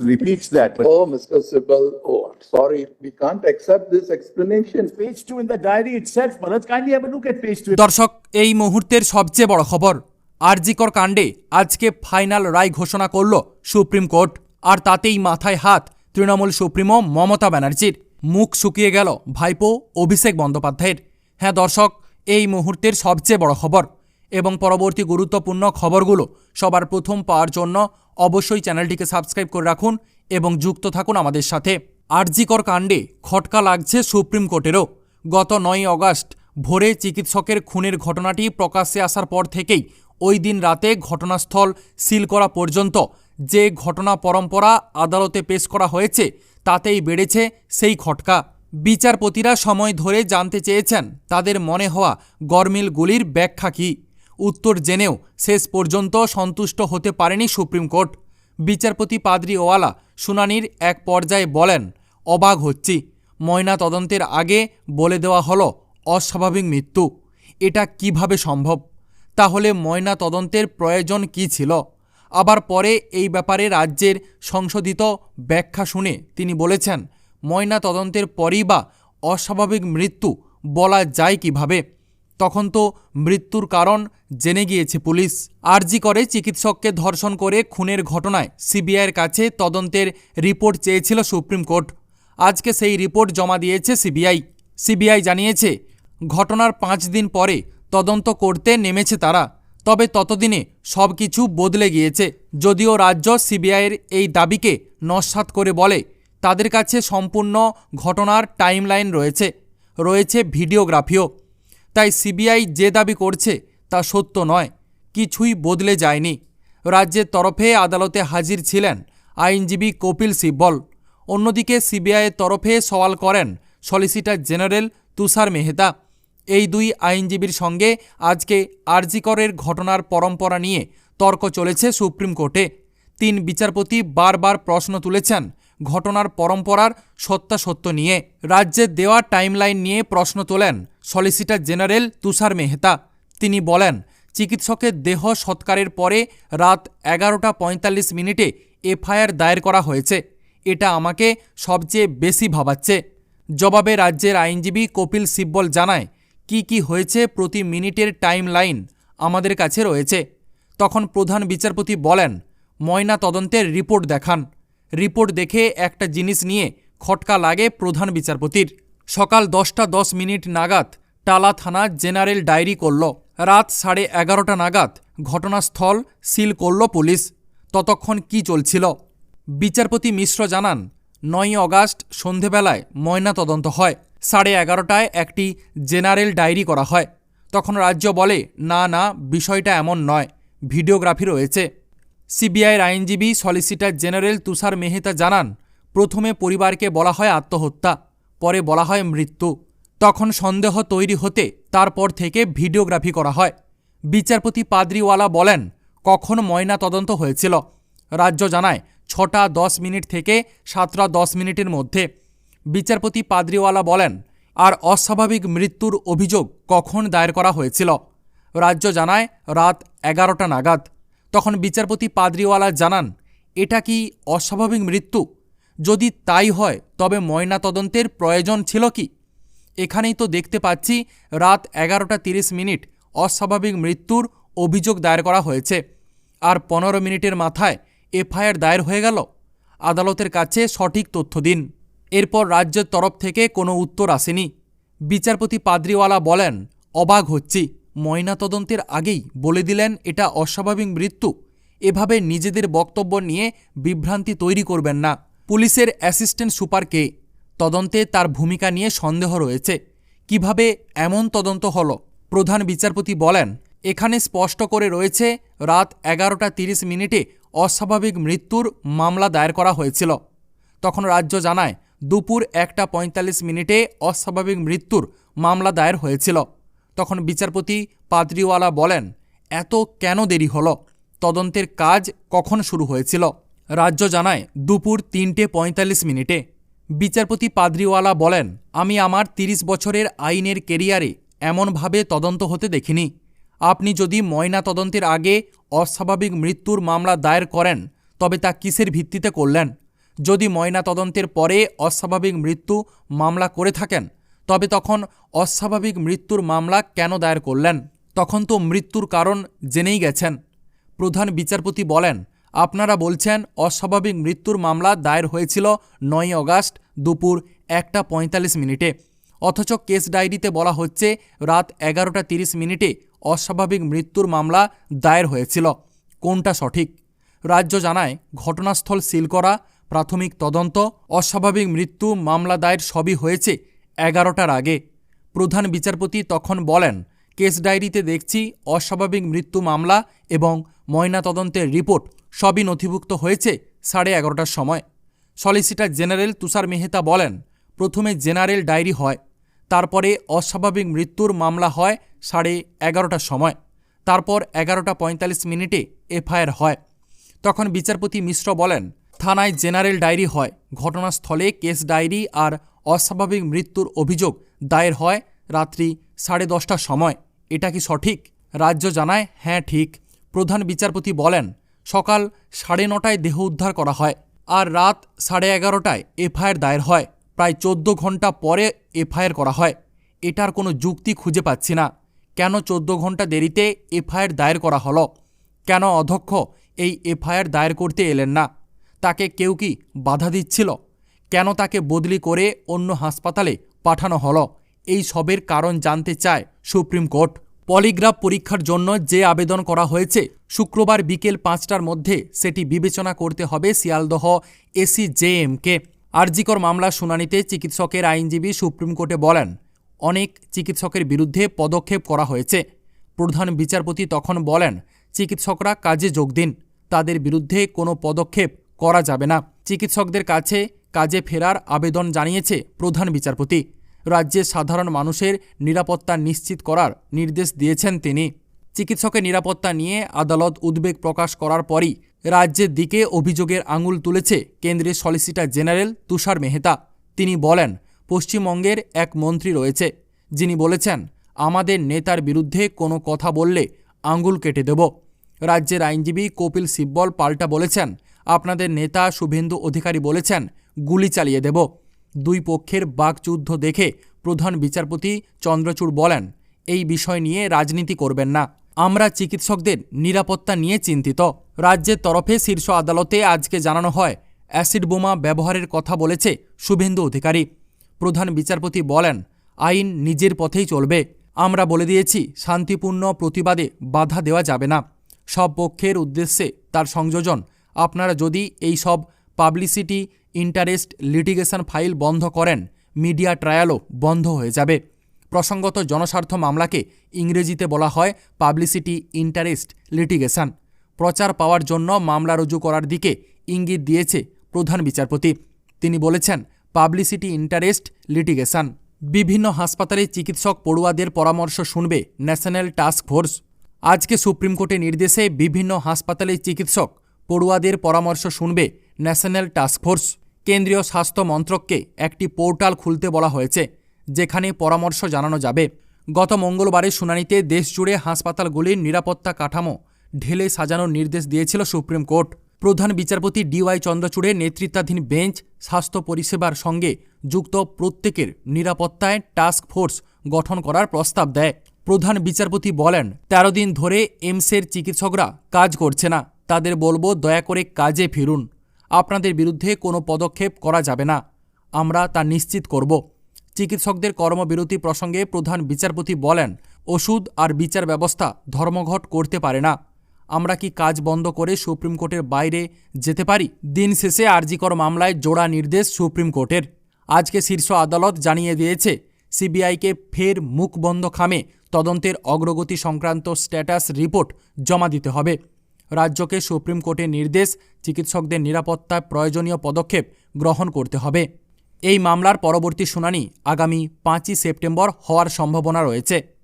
repeats that. But Oh, Mr. Sibal, oh, I'm sorry, we can't accept this explanation. page two in the diary itself, Bharat, kindly have a look at page two. দর্শক এই মুহূর্তের সবচেয়ে বড় খবর আরজিকর কাণ্ডে আজকে final রায় ঘোষণা করল সুপ্রিম কোর্ট আর তাতেই মাথায় হাত তৃণমূল সুপ্রিমো মমতা ব্যানার্জির মুখ শুকিয়ে গেল ভাইপো অভিষেক বন্দ্যোপাধ্যায়ের হ্যাঁ দর্শক এই মুহূর্তের সবচেয়ে বড় খবর এবং পরবর্তী গুরুত্বপূর্ণ খবরগুলো সবার প্রথম পাওয়ার জন্য অবশ্যই চ্যানেলটিকে সাবস্ক্রাইব করে রাখুন এবং যুক্ত থাকুন আমাদের সাথে। আরজিকর কাণ্ডে খটকা লাগছে সুপ্রিম কোর্টেরও। গত নয় অগাস্ট ভোরে চিকিৎসকের খুনের ঘটনাটি প্রকাশ্যে আসার পর থেকেই ওই দিন রাতে ঘটনাস্থল সিল করা পর্যন্ত যে ঘটনা পরম্পরা আদালতে পেশ করা হয়েছে তাতেই বেড়েছে সেই খটকা। বিচারপতিরা সময় ধরে জানতে চেয়েছেন, তাদের মনে হওয়া গরমিল গুলির ব্যাখ্যা কী? উত্তর জেনেও শেষ পর্যন্ত সন্তুষ্ট হতে পারেনি সুপ্রিম কোর্ট। বিচারপতি পাদ্রি ওয়ালা শুনানির এক পর্যায়ে বলেন, অবাক হচ্ছি। ময়না তদন্তের আগে বলে দেওয়া হলো, অস্বাভাবিক মৃত্যু। এটা কীভাবে সম্ভব? তাহলে ময়না তদন্তের প্রয়োজন কি ছিল? আবার পরে এই ব্যাপারে রাজ্যের সংশোধিত ব্যাখ্যা শুনে তিনি বলেছেন, ময়না তদন্তের পরই বা অস্বাভাবিক মৃত্যু বলা যায় কীভাবে? তখন তো মৃত্যুর কারণ জেনে গিয়েছে পুলিশ। আরজি করে চিকিৎসককে ধর্ষণ করে খুনের ঘটনায় সিবিআইয়ের কাছে তদন্তের রিপোর্ট চেয়েছিল সুপ্রিম কোর্ট। আজকে সেই রিপোর্ট জমা দিয়েছে সিবিআই। সিবিআই জানিয়েছে, ঘটনার পাঁচ দিন পরে তদন্ত করতে নেমেছে তারা, তবে ততদিনে সব কিছু বদলে গিয়েছে। যদিও রাজ্য সিবিআইয়ের এই দাবিকে নস্বাত করে বলে, তাদের কাছে সম্পূর্ণ ঘটনার টাইমলাইন রয়েছে। রয়েছে ভিডিওগ্রাফিও। তাই সিবিআই যে দাবি করছে তা সত্য নয়। কিছুই বদলে যায়নি। রাজ্যের তরফে আদালতে হাজির ছিলেন আইনজীবী কপিল সিব্বল অন্যদিকে সিবিআইয়ের তরফে সওয়াল করেন সলিসিটর জেনারেল তুষার মেহতা। এই দুই আইনজীবীর সঙ্গে আজকে আরজিকরের ঘটনার পরম্পরা নিয়ে তর্ক চলেছে সুপ্রিম কোর্টে। তিন বিচারপতি বারবার প্রশ্ন তুলেছেন ঘটনার পরম্পরার সত্যাসত্য নিয়ে। রাজ্যের দেওয়া টাইমলাইন নিয়ে প্রশ্ন তোলেন সলিসিটর জেনারেল তুষার মেহতা। তিনি বলেন, চিকিৎসকের দেহ সৎকারের পরে রাত এগারোটা পঁয়তাল্লিশ মিনিটে এফআইআর দায়ের করা হয়েছে। এটা আমাকে সবচেয়ে বেশি ভাবাচ্ছে। জবাবে রাজ্যের আইনজীবী কপিল সিব্বল জানায়, কি কি হয়েছে প্রতি মিনিটের টাইম লাইন আমাদের কাছে রয়েছে। তখন প্রধান বিচারপতি বলেন, ময়না তদন্তের রিপোর্ট দেখান। রিপোর্ট দেখে একটা জিনিস নিয়ে খটকা লাগে প্রধান বিচারপতির। সকাল দশটা দশ মিনিট নাগাদ টালা থানা জেনারেল ডায়েরি করল। রাত সাড়ে এগারোটা নাগাদ ঘটনাস্থল সিল করল পুলিশ। ততক্ষণ কি চলছিল? বিচারপতি মিশ্র জানান নয় অগাস্ট সন্ধেবেলায় ময়না তদন্ত হয়। সাড়ে এগারোটায় একটি জেনারেল ডায়েরি করা হয়। তখন রাজ্য বলে, না না, বিষয়টা এমন নয়, ভিডিওগ্রাফি রয়েছে। সিবিআইয়ের আইনজীবী সলিসিটর জেনারেল তুষার মেহতা জানান, প্রথমে পরিবারকে বলা হয় আত্মহত্যা। পরে বলা হয় মৃত্যু। তখন সন্দেহ তৈরি হতে তারপর থেকে ভিডিওগ্রাফি করা হয়। বিচারপতি পাদ্রিওয়ালা বলেন, কখন ময়না তদন্ত হয়েছিল? রাজ্য জানায়, ছটা দশ মিনিট থেকে সাতটা দশ মিনিটের মধ্যে। বিচারপতি পাদ্রিওয়ালা বলেন, আর অস্বাভাবিক মৃত্যুর অভিযোগ কখন দায়ের করা হয়েছিল? রাজ্য জানায়, রাত এগারোটা নাগাদ। তখন বিচারপতি পাদ্রিওয়ালা জানান, এটা কি অস্বাভাবিক মৃত্যু? যদি তাই হয়, তবে ময়না তদন্তের প্রয়োজন ছিল কি? এখানেই তো দেখতে পাচ্ছি রাত এগারোটা তিরিশ মিনিট অস্বাভাবিক মৃত্যুর অভিযোগ দায়ের করা হয়েছে। আর পনেরো মিনিটের মাথায় এফআইআর দায়ের হয়ে গেল। আদালতের কাছে সঠিক তথ্য দিন। এরপর রাজ্যের তরফ থেকে কোনো উত্তর আসেনি। বিচারপতি পাদ্রিওয়ালা বলেন, অবাক হচ্ছি। ময়নাতদন্তের আগেই বলে দিলেন এটা অস্বাভাবিক মৃত্যু। এভাবে নিজেদের বক্তব্য নিয়ে বিভ্রান্তি তৈরি করবেন না। পুলিশের অ্যাসিস্ট্যান্ট সুপারকে তদন্তে তার ভূমিকা নিয়ে সন্দেহ রয়েছে। কীভাবে এমন তদন্ত হল? প্রধান বিচারপতি বলেন, এখানে স্পষ্ট করে রয়েছে, রাত এগারোটা তিরিশ মিনিটে অস্বাভাবিক মৃত্যুর মামলা দায়ের করা হয়েছিল। তখন রাজ্য জানায়, দুপুর একটা পঁয়তাল্লিশ মিনিটে অস্বাভাবিক মৃত্যুর মামলা দায়ের হয়েছিল। তখন বিচারপতি পাদ্রিওয়ালা বলেন, এত কেন দেরি হলো? তদন্তের কাজ কখন শুরু হয়েছিল? রাজ্য জানায় দুপুর তিনটে পঁয়তাল্লিশ মিনিটে। বিচারপতি পাদ্রিওয়ালা বলেন, আমি আমার তিরিশ বছরের আইনের কেরিয়ারে এমনভাবে তদন্ত হতে দেখিনি। আপনি যদি ময়না তদন্তের আগে অস্বাভাবিক মৃত্যুর মামলা দায়ের করেন, তবে তা কিসের ভিত্তিতে করলেন? যদি ময়না তদন্তের পরে অস্বাভাবিক মৃত্যু মামলা করে থাকেন, তবে তখন অস্বাভাবিক মৃত্যুর মামলা কেন দায়ের করলেন? তখন তো মৃত্যুর কারণ জেনেই গেছেন। প্রধান বিচারপতি বলেন আপনারা বলছেন অস্বাভাবিক মৃত্যুর মামলা দায়ের হয়েছিল নয় অগাস্ট দুপুর একটা পঁয়তাল্লিশ মিনিটে। অথচ কেস ডায়েরিতে বলা হচ্ছে রাত এগারোটা তিরিশ মিনিটে অস্বাভাবিক মৃত্যুর মামলা দায়ের হয়েছিল। কোনটা সঠিক? রাজ্য জানায়, ঘটনাস্থল সিল করা, প্রাথমিক তদন্ত, অস্বাভাবিক মৃত্যু মামলা দায়ের সবই হয়েছে এগারোটার আগে। প্রধান বিচারপতি তখন বলেন কেস ডায়েরিতে দেখছি অস্বাভাবিক মৃত্যু মামলা এবং ময়নাতদন্তের রিপোর্ট সবই নথিভুক্ত হয়েছে সাড়ে এগারোটার সময়। সলিসিটার জেনারেল তুষার মেহতা বলেন, প্রথমে জেনারেল ডায়েরি হয়, তারপরে অস্বাভাবিক মৃত্যুর মামলা হয় সাড়ে এগারোটার সময়, তারপর এগারোটা পঁয়তাল্লিশ মিনিটে এফআইআর হয়। তখন বিচারপতি মিশ্র বলেন, থানায় জেনারেল ডায়েরি হয়, ঘটনাস্থলে কেস ডায়েরি আর অস্বাভাবিক মৃত্যুর অভিযোগ দায়ের হয় রাত্রি সাড়ে দশটার সময়। এটা কি সঠিক? রাজ্য জানায় হ্যাঁ ঠিক। প্রধান বিচারপতি বলেন, সকাল সাড়ে নটায় দেহ উদ্ধার করা হয় আর রাত সাড়ে এগারোটায় এফআইআর দায়ের হয়। প্রায় চোদ্দ ঘণ্টা পরে এফআইআর করা হয়। এটার কোনো যুক্তি খুঁজে পাচ্ছি না। কেন চোদ্দ ঘণ্টা দেরিতে এফআইআর দায়ের করা হলো? কেন অধ্যক্ষ এই এফআইআর দায়ের করতে এলেন না? তাকে কেউ কি বাধা দিচ্ছিল? কেন তাকে বদলি করে অন্য হাসপাতালে পাঠানো হলো? এই সবের কারণ জানতে চায় সুপ্রিম কোর্ট। পলিগ্রাফ পরীক্ষার জন্য যে আবেদন করা হয়েছে, শুক্রবার বিকেল পাঁচটার মধ্যে সেটি বিবেচনা করতে হবে শিয়ালদহ এসি জেএমকে আরজিকর মামলা শুনানিতে চিকিৎসকের আইনজীবী সুপ্রিম কোর্টে বলেন, অনেক চিকিৎসকের বিরুদ্ধে পদক্ষেপ করা হয়েছে। প্রধান বিচারপতি তখন বলেন, চিকিৎসকরা কাজে যোগ দিন, তাদের বিরুদ্ধে কোনো পদক্ষেপ করা যাবে না। চিকিৎসকদের কাছে কাজে ফেরার আবেদন জানিয়েছে প্রধান বিচারপতি। রাজ্যের সাধারণ মানুষের নিরাপত্তা নিশ্চিত করার নির্দেশ দিয়েছেন তিনি। চিকিৎসকের নিরাপত্তা নিয়ে আদালত উদ্বেগ প্রকাশ করার পরই রাজ্যের দিকে অভিযোগের আঙুল তুলেছে কেন্দ্রের সলিসিটার জেনারেল তুষার মেহতা। তিনি বলেন, পশ্চিমবঙ্গের এক মন্ত্রী রয়েছে। যিনি বলেছেন, আমাদের নেতার বিরুদ্ধে কোনো কথা বললে আঙুল কেটে দেব। রাজ্যের আইনজীবী কপিল সিব্বল পাল্টা বলেছেন, আপনাদের নেতা শুভেন্দু অধিকারী বলেছেন, গুলি চালিয়ে দেব। দুই পক্ষের বাকযুদ্ধ দেখে প্রধান বিচারপতি চন্দ্রচূড় বলেন, এই বিষয় নিয়ে রাজনীতি করবেন না। আমরা চিকিৎসকদের নিরাপত্তা নিয়ে চিন্তিত। রাজ্যের তরফে শীর্ষ আদালতে আজকে জানানো হয়, অ্যাসিড বোমা ব্যবহারের কথা বলেছে শুভেন্দু অধিকারী। প্রধান বিচারপতি বলেন, আইন নিজের পথেই চলবে। আমরা বলে দিয়েছি, শান্তিপূর্ণ প্রতিবাদে বাধা দেওয়া যাবে না। সব পক্ষের উদ্দেশ্যে তার সংযোজন। আপনারা যদি এই সব পাবলিসিটি, ইন্টারেস্ট, লিটিগেশন ফাইল বন্ধ করেন, মিডিয়া ট্রায়ালও বন্ধ হয়ে যাবে। প্রসঙ্গত জনস্বার্থ মামলাকে ইংরেজিতে বলা হয় পাবলিসিটি, ইন্টারেস্ট, লিটিগেশন। প্রচার পাওয়ার জন্য মামলা রুজু করার দিকে ইঙ্গিত দিয়েছে প্রধান বিচারপতি। তিনি বলেছেন, পাবলিসিটি, ইন্টারেস্ট, লিটিগেশন। বিভিন্ন হাসপাতালে চিকিৎসক পড়ুয়াদের পরামর্শ শুনবে ন্যাশনাল টাস্ক ফোর্স। আজকে সুপ্রিম কোর্টের নির্দেশে বিভিন্ন হাসপাতালে চিকিৎসক পড়ুয়াদের পরামর্শ শুনবে ন্যাশনাল টাস্কফোর্স কেন্দ্রীয় স্বাস্থ্য মন্ত্রককে একটি পোর্টাল খুলতে বলা হয়েছে, যেখানে পরামর্শ জানানো যাবে। গত মঙ্গলবারের শুনানিতে দেশজুড়ে হাসপাতালগুলির নিরাপত্তা কাঠামো ঢেলে সাজানোর নির্দেশ দিয়েছিল সুপ্রিম কোর্ট। প্রধান বিচারপতি ডিওয়াই চন্দ্রচূড়ের নেতৃত্বাধীন বেঞ্চ স্বাস্থ্য পরিষেবার সঙ্গে যুক্ত প্রত্যেকের নিরাপত্তায় টাস্ক ফোর্স গঠন করার প্রস্তাব দেয়। প্রধান বিচারপতি বলেন, তেরো দিন ধরে এমসের চিকিৎসকরা কাজ করছে না। তাদের বলব দয়া করে কাজে ফিরুন। আপনাদের বিরুদ্ধে কোনো পদক্ষেপ করা যাবে না। আমরা তা নিশ্চিত করব। চিকিৎসকদের কর্মবিরতি প্রসঙ্গে প্রধান বিচারপতি বলেন, ওষুধ আর বিচার ব্যবস্থা ধর্মঘট করতে পারে না। আমরা কি কাজ বন্ধ করে সুপ্রিম কোর্টের বাইরে যেতে পারি? দিন শেষে আরজিকর মামলায় জোড়া নির্দেশ সুপ্রিম কোর্টের। আজকে শীর্ষ আদালত জানিয়ে দিয়েছে, সিবিআইকে ফের মুখ বন্ধ খামে তদন্তের অগ্রগতি সংক্রান্ত স্ট্যাটাস রিপোর্ট জমা দিতে হবে। রাজ্যকে সুপ্রিম কোর্টের নির্দেশ, চিকিৎসকদের নিরাপত্তায় প্রয়োজনীয় পদক্ষেপ গ্রহণ করতে হবে। এই মামলার পরবর্তী শুনানি আগামী পাঁচই সেপ্টেম্বর হওয়ার সম্ভাবনা রয়েছে।